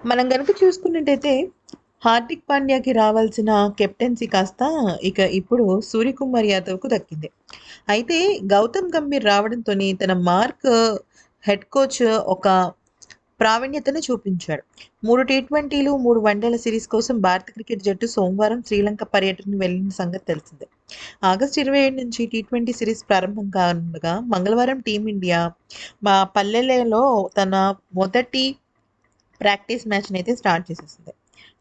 మనం గనుక చూసుకున్నట్టయితే హార్దిక్ పాండ్యాకి రావాల్సిన కెప్టెన్సీ కాస్త ఇక ఇప్పుడు సూర్యకుమార్ యాదవ్కు దక్కింది. అయితే గౌతమ్ గంభీర్ రావడంతో తన మార్క్ హెడ్ కోచ్ ఒక ప్రావీణ్యతను చూపించాడు. మూడు టీ ట్వంటీలు మూడు వన్డేల సిరీస్ కోసం భారత క్రికెట్ జట్టు సోమవారం శ్రీలంక పర్యటనకు వెళ్ళిన సంగతి తెలిసిందే. ఆగస్టు ఇరవై ఏడు నుంచి టీ ట్వంటీ సిరీస్ ప్రారంభం కానుండగా మంగళవారం టీమిండియా మా పల్లెలలో తన మొదటి ప్రాక్టీస్ మ్యాచ్ని అయితే స్టార్ట్ చేసేసింది.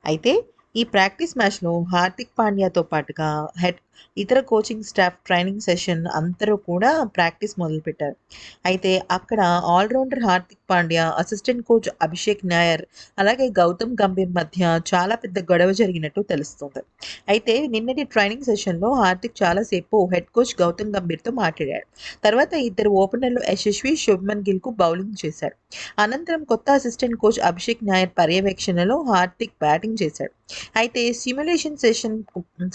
అయితే ఈ ప్రాక్టీస్ మ్యాచ్లో హార్దిక్ పాండ్యాతో పాటుగా హెడ్ ఇతర కోచింగ్ స్టాఫ్ ట్రైనింగ్ సెషన్ అందరూ కూడా ప్రాక్టీస్ మొదలుపెట్టారు. అయితే అక్కడ allrounder Hardik Pandya assistant coach Abhishek Nayar అలాగే గౌతమ్ గంభీర్ మధ్య చాలా పెద్ద గొడవ జరిగినట్టు తెలుస్తుంది. అయితే నిన్నటి ట్రైనింగ్ సెషన్లో హార్దిక్ చాలాసేపు హెడ్ కోచ్ గౌతమ్ గంభీర్తో మాట్లాడాడు. తర్వాత ఇద్దరు ఓపెనర్లు యశస్వి శుభ్మన్ గిల్కు బౌలింగ్ చేశాడు అనంతరం కొత్త అసిస్టెంట్ కోచ్ అభిషేక్ నాయర్ పర్యవేక్షణలో హార్దిక్ బ్యాటింగ్ చేశాడు. అయితే సిమ్యులేషన్ సెషన్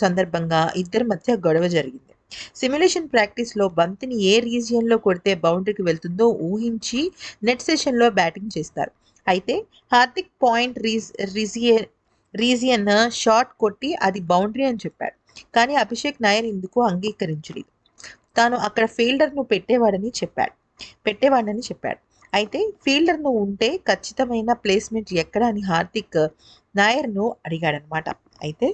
సందర్భంగా ఇద్దరు మధ్య గొడవ జరిగింది. సిమ్యులేషన్ ప్రాక్టీస్లో బంతిని ఏ రీజియన్లో కొడితే బౌండరీకి వెళ్తుందో ఊహించి నెట్ సెషన్లో బ్యాటింగ్ చేస్తారు. అయితే హార్దిక్ పాయింట్ రీజ్ రీజియన్ రీజియన్ షాట్ కొట్టి అది బౌండరీ అని చెప్పాడు. కానీ అభిషేక్ నాయర్ ఇందుకు అంగీకరించలేదు. తాను అక్కడ ఫీల్డర్ను పెట్టేవాడని చెప్పాడు. పెట్టేవాడని చెప్పాడు. అయితే ఫీల్డర్ను ఉంటే ఖచ్చితమైన ప్లేస్మెంట్ ఎక్కడ అని హార్దిక్ నాయర్ను అడిగాడనమాట అయితే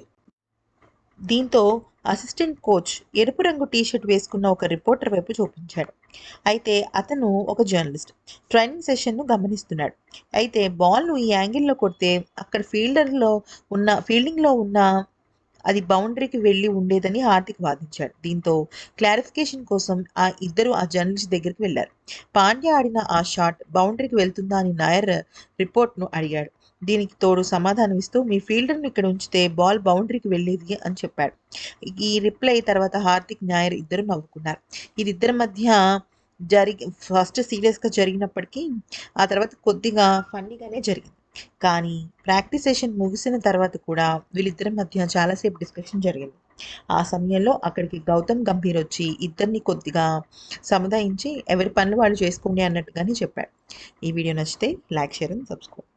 దీంతో అసిస్టెంట్ కోచ్ ఎరుపు రంగు టీషర్ట్ వేసుకున్న ఒక రిపోర్టర్ వైపు చూపించాడు. అయితే అతను ఒక జర్నలిస్ట్. ట్రైనింగ్ సెషన్ను గమనిస్తున్నాడు. అయితే బాల్ను ఈ యాంగిల్లో కొడితే అక్కడ ఫీల్డర్లో ఉన్న ఫీల్డింగ్లో ఉన్న అది బౌండరీకి వెళ్ళి ఉండేదని హార్దిక్ వాదించాడు. దీంతో క్లారిఫికేషన్ కోసం ఆ ఇద్దరు ఆ జర్నలిస్ట్ దగ్గరికి వెళ్ళారు. పాండ్యా ఆడిన ఆ షాట్ బౌండరీకి వెళ్తుందా అని నాయర్ రిపోర్ట్ను అడిగాడు. దీనికి తోడు సమాధానం ఇస్తూ మీ ఫీల్డర్ను ఇక్కడ ఉంచితే బాల్ బౌండరీకి వెళ్ళేది అని చెప్పాడు. ఈ రిప్లై తర్వాత హార్దిక్ నాయర్ ఇద్దరు నవ్వుకున్నారు. ఇద్దరి మధ్య జరిగి ఫస్ట్ సీరియస్గా జరిగినప్పటికీ ఆ తర్వాత కొద్దిగా ఫన్నీగానే జరిగింది. కానీ ప్రాక్టీస్ సెషన్ ముగిసిన తర్వాత కూడా వీళ్ళిద్దరి మధ్య చాలాసేపు డిస్కషన్ జరిగింది. ఆ సమయంలో అక్కడికి గౌతమ్ గంభీర్ వచ్చి ఇద్దరిని కొద్దిగా సముదాయించి ఎవరి పనులు వాళ్ళు చేసుకోండి అన్నట్టుగానే చెప్పాడు. ఈ వీడియో నచ్చితే లైక్ షేర్ అండ్ సబ్స్క్రైబ్.